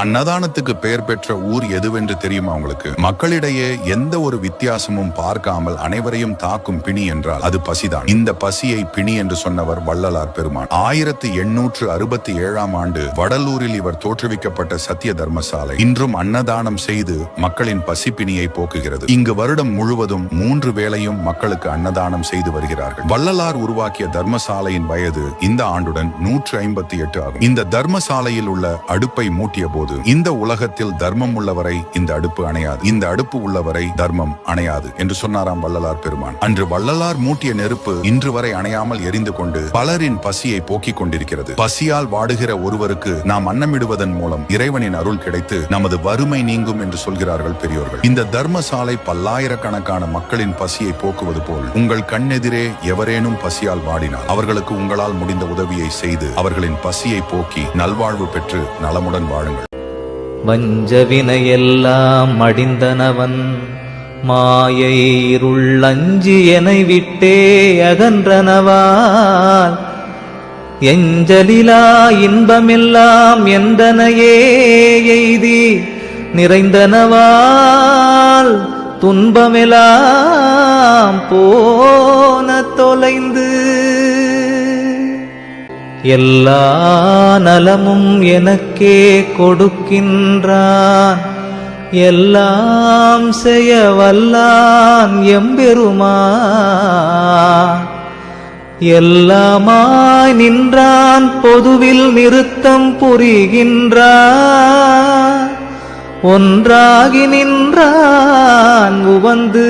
அன்னதானத்துக்கு பெயர் பெற்ற ஊர் எதுவென்று தெரியுமா உங்களுக்கு? மக்களிடையே எந்த ஒரு வித்தியாசமும் பார்க்காமல் அனைவரையும் தாக்கும் பிணி என்றால் அது பசிதான். இந்த பசியை பிணி என்று சொன்னவர் வள்ளலார் பெருமான். ஆயிரத்தி எண்ணூற்று அறுபத்தி ஏழாம் ஆண்டு வடலூரில் இவர் தோற்றுவிக்கப்பட்ட சத்திய தர்மசாலை. இன்றும் அன்னதானம் செய்து மக்களின் பசி போக்குகிறது. இங்கு வருடம் முழுவதும் மூன்று வேளையும் மக்களுக்கு அன்னதானம் செய்து வருகிறார்கள். வள்ளலார் உருவாக்கிய தர்மசாலையின் வயது இந்த ஆண்டுடன் நூற்று ஐம்பத்தி எட்டு ஆகும். இந்த தர்மசாலையில் உள்ள அடுப்பை மூட்டிய போது இந்த உலகத்தில் தர்மம் உள்ளவரை இந்த அடுப்பு அணையாது. இந்த அடுப்பு உள்ளவரை தர்மம் அணையாது என்று சொன்னாராம் வள்ளலார் பெருமான். அன்று வள்ளலார் மூட்டிய நெருப்பு இன்று வரை அணையாமல் எரிந்து கொண்டு பலரின் பசியை போக்கிக் கொண்டிருக்கிறது. பசியால் வாடுகிற ஒருவருக்கு நாம் அன்னமிடுவதன் மூலம் இறைவனின் அருள் கிடைத்து நமது வறுமை நீங்கும் என்று சொல்கிறார்கள் பெரியோர்கள். இந்த தர்மசாலை பல்லாயிரக்கணக்கான மக்களின் பசியை போக்குவது போல் உங்கள் கண்ணெதிரே எவரேனும் பசியால் வாடினால் அவர்களுக்கு உங்களால் முடிந்த உதவியை செய்து அவர்களின் பசியை போக்கி நல்வாழ்வு பெற்று நலமுடன் வாழுங்கள். வஞ்சவினையெல்லாம் மடிந்தனவன். மாயை இருள் அஞ்சி எனை விட்டே அகன்றனவால். எஞ்சலிலா இன்பமெல்லாம் எந்தனையே எய்தி நிறைந்தனவால். துன்பமெல்லாம் போன தொலைந்து எல்லா நலமும் எனக்கே கொடுக்கின்றான் எல்லாம் செய்ய வல்லான் எம்பெருமா எல்லாமாய் நின்றான் பொதுவில் நிறுத்தம் புரிகின்றான் ஒன்றாகி நின்றான் உவந்து